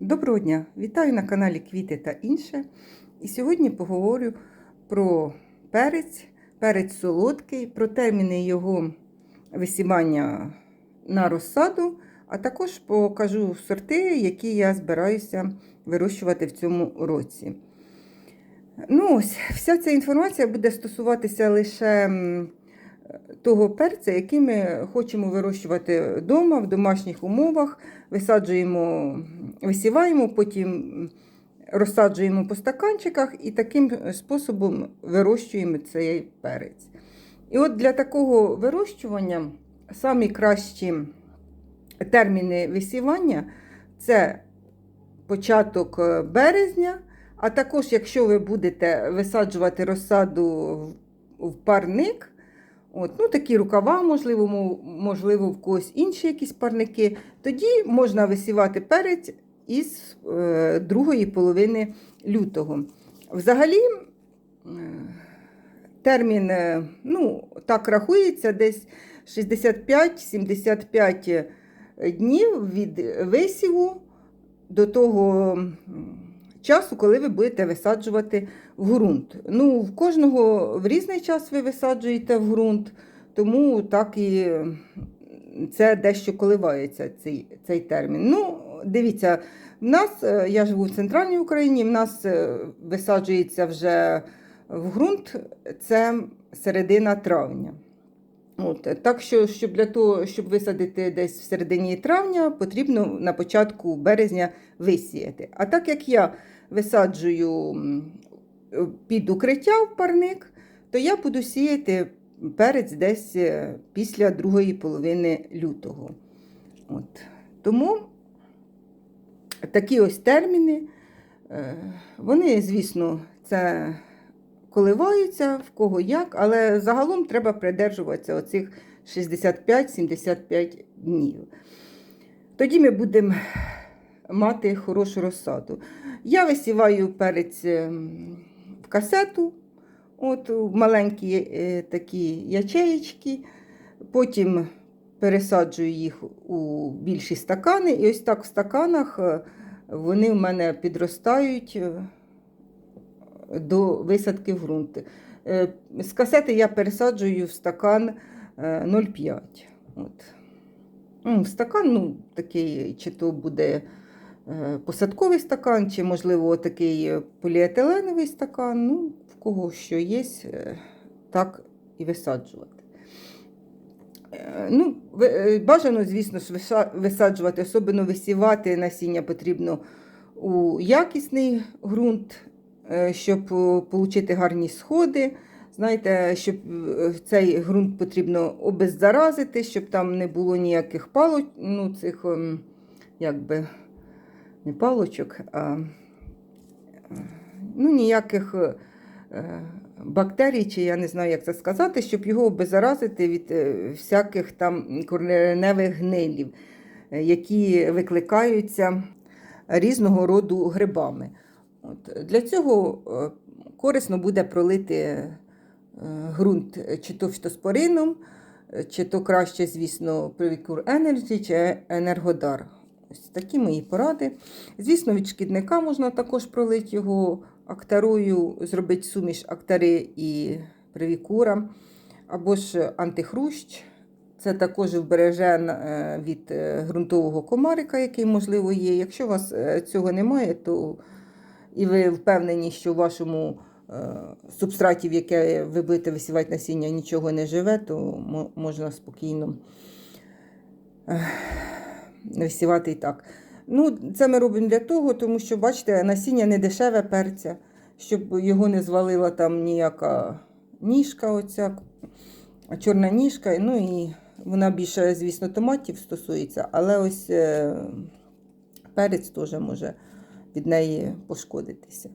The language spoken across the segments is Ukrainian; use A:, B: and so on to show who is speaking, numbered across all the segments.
A: Доброго дня! Вітаю на каналі Квіти та інше. І сьогодні поговорю про перець, перець солодкий, про терміни його висівання на розсаду, а також покажу сорти, які я збираюся вирощувати в цьому році. Ну ось, Вся ця інформація буде стосуватися лише того перця, який ми хочемо вирощувати вдома, в домашніх умовах. Висаджуємо, висіваємо, потім розсаджуємо по стаканчиках і таким способом вирощуємо цей перець. І от для такого вирощування самі кращі терміни висівання це початок березня. А також, якщо ви будете висаджувати розсаду в парник, от, ну, такі рукава, можливо, можливо, в когось інші якісь парники, тоді можна висівати перець із е, другої половини лютого. Взагалі, е, термін, е, ну, так рахується, десь 65-75 днів від висіву до того часу, коли ви будете висаджувати в ґрунт. Ну, В кожного в різний час ви висаджуєте в ґрунт, тому так і це дещо коливається цей цей термін. Ну, Дивіться, в нас, я живу в центральній Україні, в нас висаджується вже в ґрунт це середина травня. От, Так що, щоб для того, щоб висадити десь в середині травня, потрібно на початку березня висіяти. А так як я висаджую під укриття в парник, то я буду сіяти перець десь е, після другої половини лютого. От. Тому такі ось терміни, е, вони, звісно, це коливаються в кого як, але загалом треба придержуватися оцих 65-75 днів. Тоді ми будемо мати хорошу розсаду. Я висіваю перець ем, в касету, от, в маленькі е, такі ячеєчки, потім пересаджую їх у більші стакани, і ось так в стаканах е, вони в мене підростають е, до висадки в ґрунт. З касети я пересаджую в стакан 0,5. От. Стакан ну, такий, чи то буде посадковий стакан, чи, можливо, такий поліетиленовий стакан. Ну, в кого що є, е, так і висаджувати. Е, ну, Бажано, звісно, висаджувати, особливо висівати насіння потрібно у якісний ґрунт, щоб отримати гарні сходи. Знаєте, щоб цей ґрунт потрібно обеззаразити, щоб там не було ніяких палок, ну, цих, ем, якби, не палочок, а ну, ніяких е, бактерій, чи я не знаю, як це сказати, щоб його обеззаразити від е, всяких там кореневих гнилів, е, які викликаються різного роду грибами. От. Для цього корисно буде пролити ґрунт чи то фітоспорином, чи то краще, звісно, Привікур Energy чи Енергодар. Ось такі мої поради. Звісно, від шкідника можна також пролити його актарою, зробити суміш актари і привікура, або ж антихрущ. Це також вбереже е, від е, ґрунтового комарика, який, можливо, є. Якщо у вас е, цього немає, то і ви впевнені, що в вашому субстраті, в яке ви будете висівати насіння, нічого не живе, то можна спокійно висівати і так. Ну, Це ми робимо для того, тому що, бачите, насіння не дешеве перця, щоб його не звалила там ніяка ніжка, оця, чорна ніжка. Ну і вона більше, звісно, томатів стосується, але ось е, перець теж може від неї пошкодитися.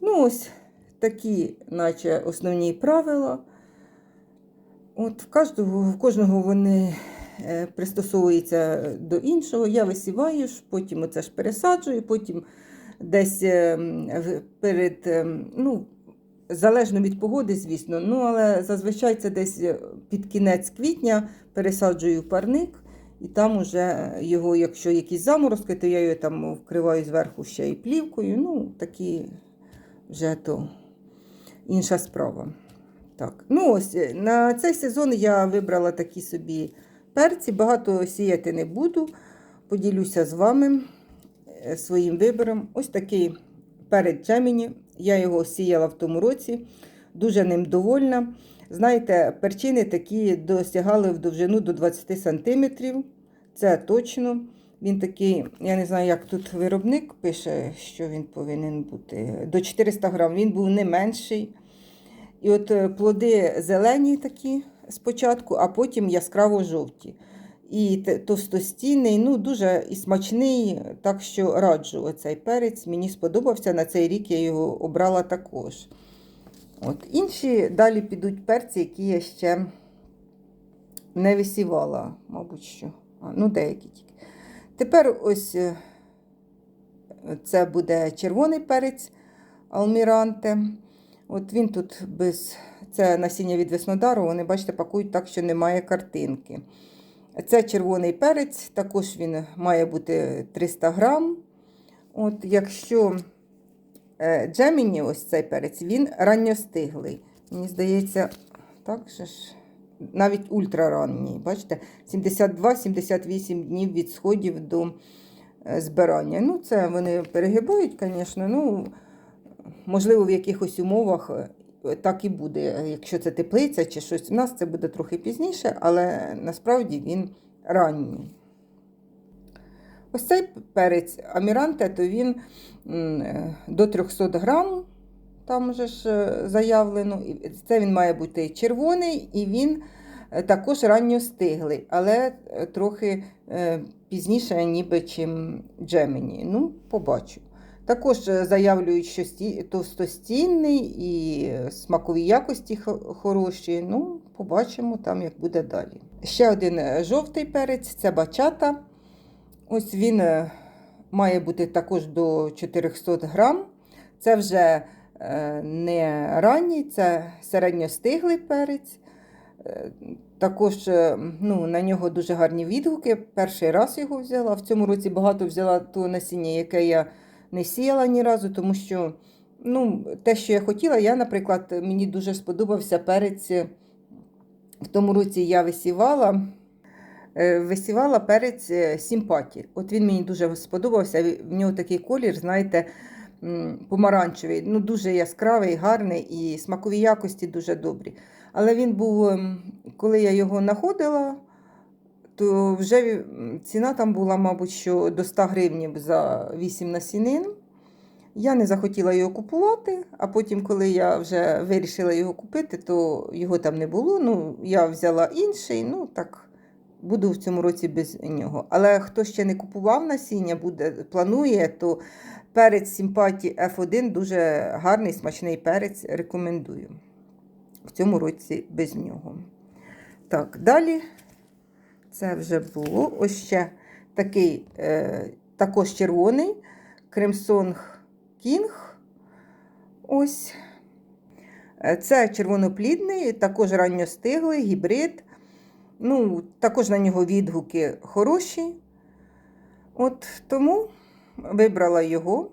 A: Ну, ось такі, наче основні правила. От В кожного, в кожного вони пристосовується до іншого. Я висіваю, потім оце ж пересаджую, потім десь е, перед, е, ну, залежно від погоди, звісно, ну, але зазвичай це десь під кінець квітня пересаджую парник І там уже його, якщо якісь заморозки, то я його там вкриваю зверху ще й плівкою. Ну, такі вже то інша справа. Так. Ну ось, е, на цей сезон я вибрала такі собі перці. Багато сіяти не буду. Поділюся з вами е, своїм вибором. Ось такий перед Джеміні. Я його сіяла в тому році. Дуже ним довольна. Знаєте, перчини такі досягали в довжину до 20 см. Це точно. Він такий, я не знаю, як тут виробник пише, що він повинен бути. До 400 грам. Він був не менший. І от е, плоди зелені такі спочатку, а потім яскраво жовті. І товстостійний, ну дуже і смачний, так що раджу оцей перець. Мені сподобався. На цей рік я його обрала також. От. Інші далі підуть перці, які я ще не висівала, мабуть, що. А, ну, деякі тільки. Тепер ось е, це буде червоний перець Алміранте. От він тут без це насіння від Веснодару, вони, бачите, пакують так, що немає картинки. Це червоний перець, також він має бути 300 грам. От, якщо е, Джеміні, ось цей перець, він ранньостиглий. Мені здається, так же ж, навіть ультраранній. Бачите, 72-78 днів від сходів до е, збирання. Ну, це вони перегибають, звісно. Ну, можливо, в якихось умовах е, так і буде, якщо це теплиця чи щось. У нас це буде трохи пізніше, але насправді він ранній. Ось цей перець аміранте, то він е, до 300 грам, там вже ж е, заявлено. Це він має бути червоний, і він е, також ранньостиглий, але е, трохи е, пізніше, ніби чим Джемені. Ну, побачу. Також е, заявлюють, що сті- товстостінний і смакові якості хороші. Ну, побачимо там, як буде далі. Ще один е, жовтий перець це бачата. Ось він е, має бути також до 400 грам. Це вже не ранній, це середньостиглий перець. Також ну, на нього дуже гарні відгуки. Перший раз його взяла. В цьому році багато взяла то насіння, яке я не сіяла ні разу, тому що ну, те, що я хотіла, я, наприклад, мені дуже сподобався перець. В тому році я висівала. е, Висівала перець е, сімпаті. От він мені дуже сподобався. В нього такий колір, знаєте, помаранчевий. Ну, дуже яскравий, гарний і смакові якості дуже добрі. Але він був, ем, коли я його знаходила, то вже ціна там була, мабуть, що до 100 гривень за 8 насінин. Я не захотіла його купувати, а потім, коли я вже вирішила його купити, то його там не було. Ну, я взяла інший, ну так, буду в цьому році без нього. Але хто ще не купував насіння, буде, планує, то перець симпаті F1 дуже гарний, смачний перець, рекомендую. В цьому році без нього. Так, далі це вже було. Ось ще такий, е, також червоний Кремсон Кінг. Ось. Е, Це червоноплідний, також ранньостиглий, гібрид. Ну, також на нього відгуки хороші. От тому вибрала його.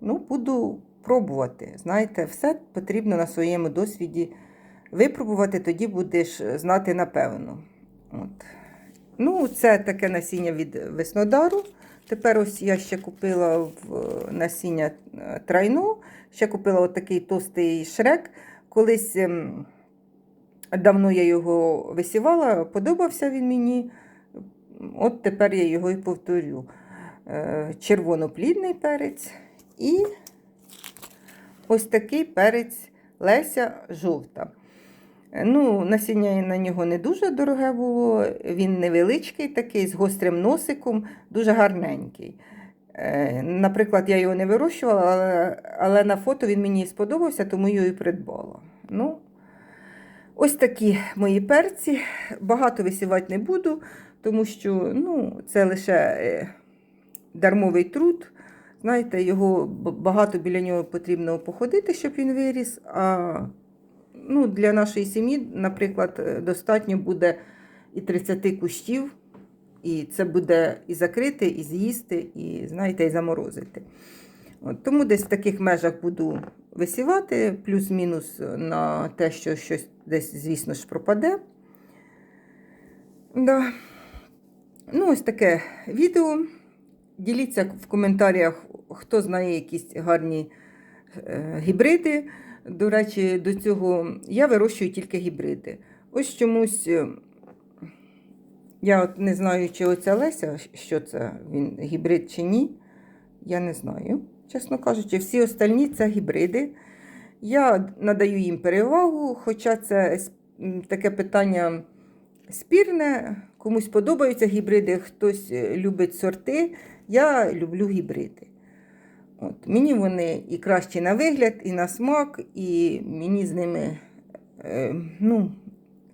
A: Ну, буду пробувати. Знаєте, все потрібно на своєму досвіді випробувати, тоді будеш знати напевно. От. Ну, це таке насіння від Веснодару. Тепер ось я ще купила в насіння е, трайну, ще купила отакий товстий шрек. Колись ем, давно я його висівала, подобався він мені. От тепер я його і повторю. Е, Червоноплідний перець і ось такий перець Леся жовта. Е, Ну, насіння на нього не дуже дороге було, він невеличкий такий, з гострим носиком, дуже гарненький. Е, Наприклад, я його не вирощувала, але, на фото він мені сподобався, тому його і придбала. Ну, ось такі мої перці. Багато висівати не буду, тому що ну, це лише е, дармовий труд. Знаєте, його багато біля нього потрібно походити, щоб він виріс. А ну, для нашої сім'ї, наприклад, е, достатньо буде і 30 кущів І це буде і закрити, і з'їсти, і, знаєте, і заморозити. От, тому десь в таких межах буду висівати, плюс-мінус на те, що щось десь, звісно ж, пропаде. Да. Ну, ось таке відео. Діліться в коментарях, хто знає якісь гарні е, гібриди. До речі, до цього я вирощую тільки гібриди. Ось чомусь. е, Я от не знаю, чи оця Леся, що це, він гібрид чи ні. Я не знаю. Чесно кажучи, всі остальні це гібриди. Я надаю їм перевагу, хоча це таке питання спірне. Комусь подобаються гібриди, хтось е, любить сорти. Я люблю гібриди. От, мені вони і кращі на вигляд, і на смак, і мені з ними е, ну,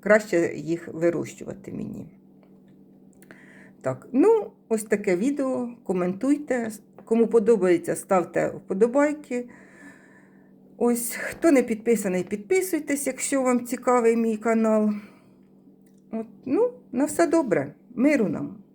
A: краще їх вирощувати мені. Так, ну, ось таке відео. Коментуйте. Кому подобається, ставте вподобайки. Ось, хто не підписаний, підписуйтесь, якщо вам цікавий мій канал. От, ну, на все добре. Миру нам.